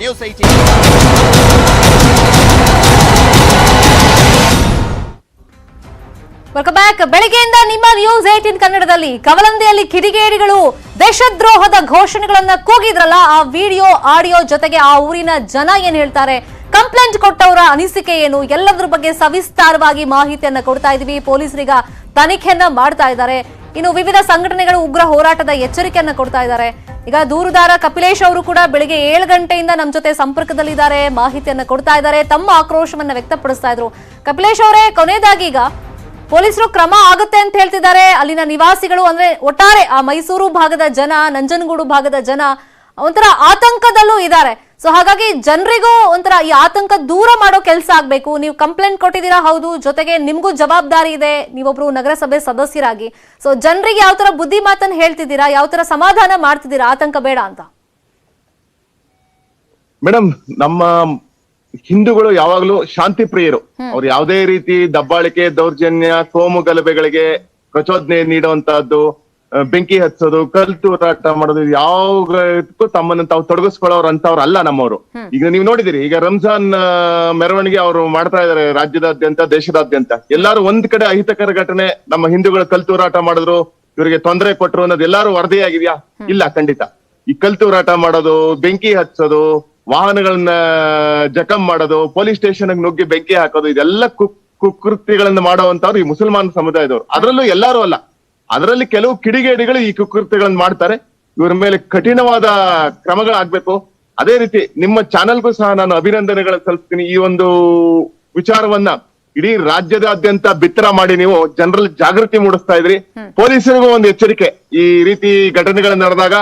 News eighteen welcome back ಬೆಳಗ್ಗೆಯಿಂದ ನಿಮ್ಮ news eighteen ಕನ್ನಡದಲ್ಲಿ ಕವಲಂದಿಯಲ್ಲಿ ಕಿಡಿಗೇಡಿಗಳು, ದೇಶದ್ರೋಹದ ಘೋಷಣೆಗಳನ್ನ ಕೂಗಿದ್ರಲ್ಲ, ಆ ವಿಡಿಯೋ, ಆಡಿಯೋ ಜೊತೆಗೆ ಆ ಊರಿನ ಜನ ಏನ್ ಹೇಳ್ತಾರೆ? ಕಂಪ್ಲೇಂಟ್ ಕೊಟ್ಟವರ ಅನಿಸಿಕೆ ಏನು? ಎಲ್ಲದ್ರ ಬಗ್ಗೆ ಸವಿಸ್ತಾರವಾಗಿ ಮಾಹಿತಿಯನ್ನ ಕೊಡ್ತಾ ಇದೀವಿ. ಪೊಲೀಸರೀಗ ತನಿಖೆಯನ್ನ ಮಾಡ್ತಾ ಇದ್ದಾರೆ. ಇನ್ನು ವಿವಿಧ ಸಂಘಟನೆಗಳು ಉಗ್ರ ಹೋರಾಟದ ಎಚ್ಚರಿಕೆಯನ್ನ ಕೊಡ್ತಾ ಇದ್ದಾರೆ. ಈಗ ದೂರುದಾರ ಕಪಿಲೇಶ್ ಅವರು ಕೂಡ ಬೆಳಿಗ್ಗೆ ಏಳು ಗಂಟೆಯಿಂದ ನಮ್ಮ ಜೊತೆ ಸಂಪರ್ಕದಲ್ಲಿದ್ದಾರೆ, ಮಾಹಿತಿಯನ್ನು ಕೊಡ್ತಾ ಇದ್ದಾರೆ, ತಮ್ಮ ಆಕ್ರೋಶವನ್ನ ವ್ಯಕ್ತಪಡಿಸ್ತಾ ಇದ್ರು. ಕಪಿಲೇಶ್ ಅವರೇ, ಕೊನೆಯದಾಗಿ ಈಗ ಪೊಲೀಸರು ಕ್ರಮ ಆಗುತ್ತೆ ಅಂತ ಹೇಳ್ತಿದ್ದಾರೆ. ಅಲ್ಲಿನ ನಿವಾಸಿಗಳು ಅಂದ್ರೆ ಒಟ್ಟಾರೆ ಆ ಮೈಸೂರು ಭಾಗದ ಜನ, ನಂಜನಗೂಡು ಭಾಗದ ಜನ ಒಂಥರ ಆತಂಕದಲ್ಲೂ ಇದ್ದಾರೆ. ಸೊ ಹಾಗಾಗಿ ಜನರಿಗೂ ಒಂಥರ ಈ ಆತಂಕ ದೂರ ಮಾಡೋ ಕೆಲಸ ಆಗಬೇಕು. ನೀವು ಕಂಪ್ಲೇಂಟ್ ಕೊಟ್ಟಿದ್ದೀರಾ ಹೌದು. ಜೊತೆಗೆ ನಿಮಗೂ ಜವಾಬ್ದಾರಿ ಇದೆ. ನೀವೊಬ್ರು ನಗರಸಭೆ ಸದಸ್ಯರಾಗಿ. ಸೊ ಜನರಿಗೆ ಯಾವ ತರ ಬುದ್ಧಿ ಮಾತನ್ನ ಹೇಳ್ತಿದ್ದೀರಾ ಯಾವ ತರ ಸಮಾಧಾನ ಮಾಡ್ತಿದ್ದೀರಾ ಆತಂಕ ಬೇಡ ಅಂತ? ಮೇಡಮ್ ನಮ್ಮ ಹಿಂದೂಗಳು ಯಾವಾಗ್ಲೂ ಶಾಂತಿ ಪ್ರಿಯರು. ಅವ್ರು ಯಾವುದೇ ರೀತಿ ದಬ್ಬಾಳಿಕೆ ದೌರ್ಜನ್ಯ ಕೋಮು ಗಲಭೆಗಳಿಗೆ ಪ್ರಚೋದನೆ ನೀಡುವಂತಹದ್ದು ಬೆಂಕಿ ಹಚ್ಚೋದು ಕಲ್ ತೂರಾಟ ಮಾಡೋದು ಯಾವಕ್ಕೂ ತಮ್ಮನ್ನ ತಾವು ತೊಡಗಿಸ್ಕೊಳ್ಳೋರು ಅಂತವ್ರು ಅಲ್ಲ ನಮ್ಮವರು. ಈಗ ನೀವು ನೋಡಿದಿರಿ ಈಗ ರಂಜಾನ್ ಮೆರವಣಿಗೆ ಅವರು ಮಾಡ್ತಾ ಇದಾರೆ ರಾಜ್ಯದಾದ್ಯಂತ ದೇಶದಾದ್ಯಂತ. ಎಲ್ಲಾರು ಒಂದ್ ಕಡೆ ಅಹಿತಕರ ಘಟನೆ ನಮ್ಮ ಹಿಂದೂಗಳು ಕಲ್ತು ಹೋರಾಟ ಮಾಡಿದ್ರು ಇವರಿಗೆ ತೊಂದರೆ ಕೊಟ್ರು ಅನ್ನೋದು ಎಲ್ಲಾರು ವರದಿಯಾಗಿದ್ಯಾ? ಇಲ್ಲ ಖಂಡಿತ. ಈ ಕಲ್ತು ಹೋರಾಟ ಮಾಡೋದು ಬೆಂಕಿ ಹಚ್ಚೋದು ವಾಹನಗಳನ್ನ ಜಖಂ ಮಾಡೋದು ಪೊಲೀಸ್ ಸ್ಟೇಷನ್ ನುಗ್ಗಿ ಬೆಂಕಿ ಹಾಕೋದು ಇದೆಲ್ಲ ಕುಕೃತ್ಯಗಳನ್ನ ಮಾಡುವಂತವ್ರು ಈ ಮುಸಲ್ಮಾನ್ ಸಮುದಾಯದವರು. ಅದರಲ್ಲೂ ಎಲ್ಲಾರು ಅಲ್ಲ. ಅದರಲ್ಲಿ ಕೆಲವು ಕಿಡಿಗೇಡಿಗಳು ಈ ಕುಕೃತ್ಯಗಳನ್ನು ಮಾಡ್ತಾರೆ. ಇವರ ಮೇಲೆ ಕಠಿಣವಾದ ಕ್ರಮಗಳಾಗ್ಬೇಕು. ಅದೇ ರೀತಿ ನಿಮ್ಮ ಚಾನೆಲ್ಗೂ ಸಹ ನಾನು ಅಭಿನಂದನೆಗಳನ್ನು ಸಲ್ಲಿಸ್ತೀನಿ. ಈ ಒಂದು ವಿಚಾರವನ್ನ ಇಡೀ ರಾಜ್ಯದಾದ್ಯಂತ ಬಿತ್ತರ ಮಾಡಿ ನೀವು ಜನರಲ್ಲಿ ಜಾಗೃತಿ ಮೂಡಿಸ್ತಾ ಇದ್ರಿ. ಪೊಲೀಸರಿಗೂ ಒಂದು ಎಚ್ಚರಿಕೆ. ಈ ರೀತಿ ಘಟನೆಗಳು ನಡೆದಾಗ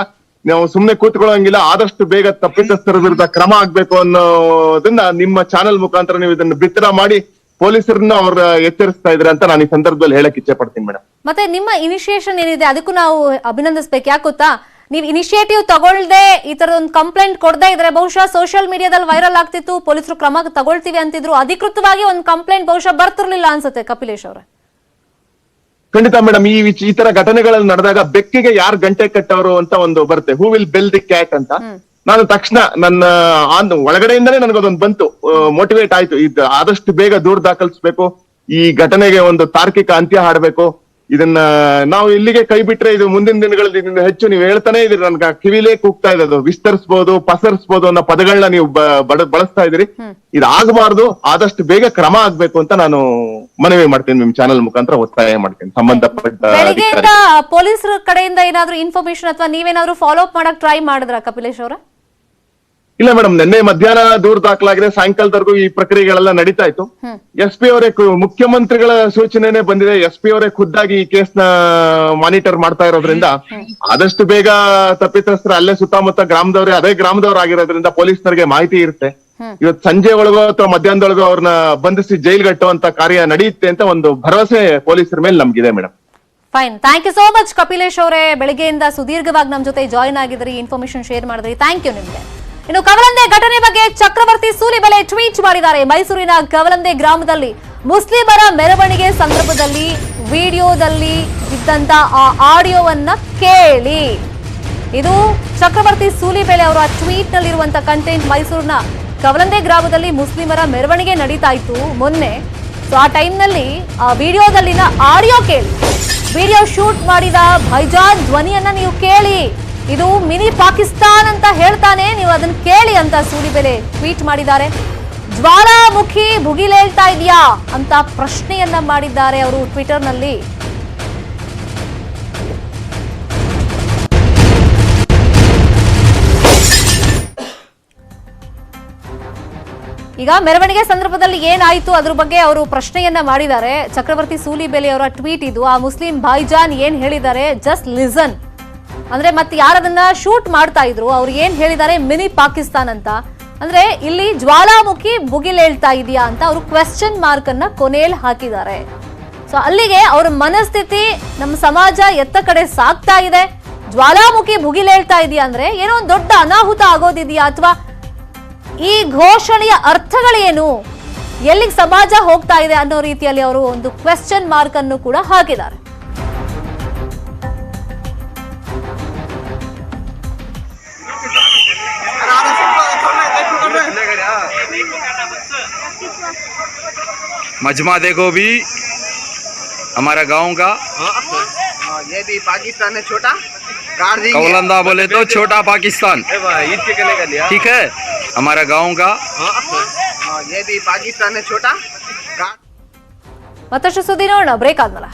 ನಾವು ಸುಮ್ನೆ ಕೂತ್ಕೊಳ್ಳೋಂಗಿಲ್ಲ ಆದಷ್ಟು ಬೇಗ ತಪ್ಪಿತಸ್ಥರ ವಿರುದ್ಧ ಕ್ರಮ ಆಗ್ಬೇಕು ಅನ್ನೋದನ್ನ ನಿಮ್ಮ ಚಾನೆಲ್ ಮುಖಾಂತರ ನೀವು ಇದನ್ನು ಬಿತ್ತರ ಮಾಡಿ ಪೊಲೀಸರನ್ನ ಅವ್ರ ಎಚ್ಚರಿಸ್ತಾ ಇದ್ರೆ ಅಂತ ನಾನು ಈ ಸಂದರ್ಭದಲ್ಲಿ ಹೇಳಕ್ ಇಚ್ಛೆ ಪಡ್ತೀನಿ ಮೇಡಮ್. ಮತ್ತೆ ನಿಮ್ಮ ಇನಿಶಿಯೇಷನ್ ಏನಿದೆ? ಅದಕ್ಕೂ ನಾವು ಅಭಿನಂದಿಸ್ಬೇಕು. ಯಾಕೆ ಗೊತ್ತಾ? ನೀವು ಇನಿಷಿಯೇಟಿವ್ ತಗೊಳ್ದೆ ಈ ತರದ ಒಂದು ಕಂಪ್ಲೇಂಟ್ ಕೊಡದೆ ಇದ್ರೆ ಬಹುಶಃ ಸೋಷಿಯಲ್ ಮೀಡಿಯಾದಲ್ಲಿ ವೈರಲ್ ಆಗ್ತಿತ್ತು ಪೊಲೀಸರು ಕ್ರಮ ತಗೊಳ್ತೀವಿ ಅಂತಿದ್ರು ಅಧಿಕೃತವಾಗಿ ಒಂದು ಕಂಪ್ಲೇಂಟ್ ಬಹುಶಃ ಬರ್ತಿರ್ಲಿಲ್ಲ ಅನ್ಸುತ್ತೆ ಕಪಿಲೇಶ್ ಅವ್ರೆ. ಖಂಡಿತ ಮೇಡಮ್ ಈ ಈ ತರ ಘಟನೆಗಳಲ್ಲಿ ನಡೆದಾಗ ಬೆಕ್ಕಿಗೆ ಯಾರು ಗಂಟೆ ಕಟ್ಟವರು ಅಂತ ಒಂದು ಬರುತ್ತೆ. Who will bell the cat ಅಂತ. ನಾನು ತಕ್ಷಣ ನನ್ನ ಆನ್ ಒಳಗಡೆಯಿಂದನೇ ನನಗದೊಂದು ಬಂತು. ಮೋಟಿವೇಟ್ ಆಯ್ತು. ಇದ್ ಆದಷ್ಟು ಬೇಗ ದೂರ ದಾಖಲಿಸ್ಬೇಕು. ಈ ಘಟನೆಗೆ ಒಂದು ತಾರ್ಕಿಕ ಅಂತ್ಯ ಹಾಡಬೇಕು. ಇದನ್ನ ನಾವು ಇಲ್ಲಿಗೆ ಕೈ ಬಿಟ್ರೆ ಇದು ಮುಂದಿನ ದಿನಗಳಲ್ಲಿ ಇದನ್ನ ಹೆಚ್ಚು ನೀವು ಹೇಳ್ತಾನೆ ಇದ್ರಿ ನನ್ಗೆ ಕಿವಿಲೇ ಕೂಗ್ತಾ ಇದೆ ಅದು. ವಿಸ್ತರಿಸಬಹುದು ಪಸರಿಸಬಹುದು ಅನ್ನೋ ಪದಗಳನ್ನ ನೀವು ಬಳಸ್ತಾ ಇದೀರಿ ಇದಾಗಬಾರ್ದು ಆದಷ್ಟು ಬೇಗ ಕ್ರಮ ಆಗ್ಬೇಕು ಅಂತ ನಾನು ಮನವಿ ಮಾಡ್ತೀನಿ. ನಿಮ್ ಚಾನೆಲ್ ಮುಖಾಂತರ ಒತ್ತಾಯ ಮಾಡ್ತೀನಿ. ಸಂಬಂಧಪಟ್ಟ ಪೊಲೀಸರ ಕಡೆಯಿಂದ ಏನಾದ್ರು ಇನ್ಫಾರ್ಮೇಶನ್ ಅಥವಾ ನೀವೇನಾದ್ರು ಫಾಲೋ ಅಪ್ ಮಾಡಕ್ ಟ್ರೈ ಮಾಡಿದ್ರ ಕಪಿಲೇಶ್ ಅವರ? ಇಲ್ಲ ಮೇಡಮ್ ನಿನ್ನೆ ಮಧ್ಯಾಹ್ನ ದೂರ ದಾಖಲಾಗಿದೆ ಸಾಯಂಕಾಲದವರೆಗೂ ಈ ಪ್ರಕ್ರಿಯೆಗಳೆಲ್ಲ ನಡೀತಾ ಇತ್ತು. ಎಸ್ ಪಿ ಅವರೇ ಮುಖ್ಯಮಂತ್ರಿಗಳ ಸೂಚನೆನೆ ಬಂದಿದೆ. ಎಸ್ ಪಿ ಅವರೇ ಖುದ್ದಾಗಿ ಈ ಕೇಸ್ನ ಮಾನಿಟರ್ ಮಾಡ್ತಾ ಇರೋದ್ರಿಂದ ಆದಷ್ಟು ಬೇಗ ತಪ್ಪಿತಸ್ಥರ ಅಲ್ಲೇ ಸುತ್ತಮುತ್ತ ಗ್ರಾಮದವರೇ ಅದೇ ಗ್ರಾಮದವರಾಗಿರೋದ್ರಿಂದ ಪೊಲೀಸ್ನರಿಗೆ ಮಾಹಿತಿ ಇರುತ್ತೆ. ಇವತ್ತು ಸಂಜೆ ಒಳಗೋ ಅಥವಾ ಮಧ್ಯಾಹ್ನದೊಳಗೋ ಅವ್ರನ್ನ ಬಂಧಿಸಿ ಜೈಲ್ ಕಟ್ಟುವಂತ ಕಾರ್ಯ ನಡೆಯುತ್ತೆ ಅಂತ ಒಂದು ಭರವಸೆ ಪೊಲೀಸರ ಮೇಲೆ ನಮ್ಗಿದೆ madam. Fine thank you so much Kapilesh ಅವರೇ. ಬೆಳಗ್ಗೆಯಿಂದ ಸುದೀರ್ಘವಾಗಿ ನಮ್ಮ ಜೊತೆ ಜಾಯಿನ್ ಆಗಿದ್ರಿ ಇನ್ಫಾರ್ಮೇಶನ್ ಶೇರ್ ಮಾಡಿದ್ರಿ. ಥ್ಯಾಂಕ್ ಯು ನಿಮ್ಗೆ. ಇನ್ನು ಕವಲಂದೆ ಘಟನೆ ಬಗ್ಗೆ ಚಕ್ರವರ್ತಿ ಸೂಲಿಬೆಲೆ ಟ್ವೀಟ್ ಮಾಡಿದ್ದಾರೆ. ಮೈಸೂರಿನ ಕವಲಂದೆ ಗ್ರಾಮದಲ್ಲಿ ಮುಸ್ಲಿಮರ ಮೆರವಣಿಗೆ ಸಂದರ್ಭದಲ್ಲಿ ವಿಡಿಯೋದಲ್ಲಿ ಇದ್ದಂತ ಆ ಆಡಿಯೋವನ್ನ ಕೇಳಿ. ಇದು ಚಕ್ರವರ್ತಿ ಸೂಲಿಬೆಲೆ ಅವರ ಟ್ವೀಟ್ ನಲ್ಲಿರುವಂತ ಕಂಟೆಂಟ್. ಮೈಸೂರಿನ ಕವಲಂದೆ ಗ್ರಾಮದಲ್ಲಿ ಮುಸ್ಲಿಮರ ಮೆರವಣಿಗೆ ನಡೀತಾ ಇತ್ತು ಮೊನ್ನೆ. ಸೊ ಆ ಟೈಮ್ನಲ್ಲಿ ಆ ವಿಡಿಯೋದಲ್ಲಿನ ಆಡಿಯೋ ಕೇಳಿ. ವಿಡಿಯೋ ಶೂಟ್ ಮಾಡಿದ ಭೈಜಾನ್ ಧ್ವನಿಯನ್ನ ನೀವು ಕೇಳಿ. ಇದು ಮಿನಿ ಪಾಕಿಸ್ತಾನ್ ಅಂತ ಹೇಳ್ತಾನೆ. ನೀವು ಅದನ್ನ ಕೇಳಿ ಅಂತ ಸೂಲಿಬೆಲೆ ಟ್ವೀಟ್ ಮಾಡಿದ್ದಾರೆ. ಜ್ವಾಲಾಮುಖಿ ಭುಗಿಲೇಳ್ತಾ ಇದೆಯಾ ಅಂತ ಪ್ರಶ್ನೆಯನ್ನ ಮಾಡಿದ್ದಾರೆ ಅವರು ಟ್ವಿಟರ್ನಲ್ಲಿ. ಈಗ ಮೆರವಣಿಗೆ ಸಂದರ್ಭದಲ್ಲಿ ಏನಾಯಿತು ಅದ್ರ ಬಗ್ಗೆ ಅವರು ಪ್ರಶ್ನೆಯನ್ನ ಮಾಡಿದ್ದಾರೆ. ಚಕ್ರವರ್ತಿ ಸೂಲಿಬೆಲೆ ಅವರ ಟ್ವೀಟ್ ಇದು. ಆ ಮುಸ್ಲಿಂ ಭಾಯ್ಜಾನ್ ಏನ್ ಹೇಳಿದ್ದಾರೆ? Just listen. ಅಂದ್ರೆ ಮತ್ತೆ ಯಾರದನ್ನ ಶೂಟ್ ಮಾಡ್ತಾ ಇದ್ರು, ಅವ್ರು ಏನ್ ಹೇಳಿದ್ದಾರೆ? ಮಿನಿ ಪಾಕಿಸ್ತಾನ್ ಅಂತ. ಅಂದ್ರೆ ಇಲ್ಲಿ ಜ್ವಾಲಾಮುಖಿ ಭುಗಿಲೇಳ್ತಾ ಇದೆಯಾ ಅಂತ ಅವರು ಕ್ವೆಶ್ಚನ್ ಮಾರ್ಕ್ ಅನ್ನ ಕೊನೆಯಲ್ಲಿ ಹಾಕಿದ್ದಾರೆ. ಸೊ ಅಲ್ಲಿಗೆ ಅವ್ರ ಮನಸ್ಥಿತಿ ನಮ್ಮ ಸಮಾಜ ಎತ್ತ ಕಡೆ ಸಾಕ್ತಾ ಇದೆ. ಜ್ವಾಲಾಮುಖಿ ಭುಗಿಲೇಳ್ತಾ ಇದೆಯಾ ಅಂದ್ರೆ ಏನೋ ಒಂದು ದೊಡ್ಡ ಅನಾಹುತ ಆಗೋದಿದೆಯಾ ಅಥವಾ ಈ ಘೋಷಣೆಯ ಅರ್ಥಗಳೇನು? ಎಲ್ಲಿಗೆ ಸಮಾಜ ಹೋಗ್ತಾ ಇದೆ ಅನ್ನೋ ರೀತಿಯಲ್ಲಿ ಅವರು ಒಂದು ಕ್ವೆಶ್ಚನ್ ಮಾರ್ಕ್ ಅನ್ನು ಕೂಡ ಹಾಕಿದ್ದಾರೆ. मजमा देखो भी हमारा गांव का हाँ, ये भी पाकिस्तान है छोटा काट देंगे कौलंदा बोले तो छोटा पाकिस्तान ठीक है हमारा गांव का हाँ, ये भी पाकिस्तान है छोटा काट ಮತ್ತಷ್ಟು ಸುದ್ದಿ ನೋಡೋಣ ಬ್ರೇಕ್ ಆದ್ಮೇಲೆ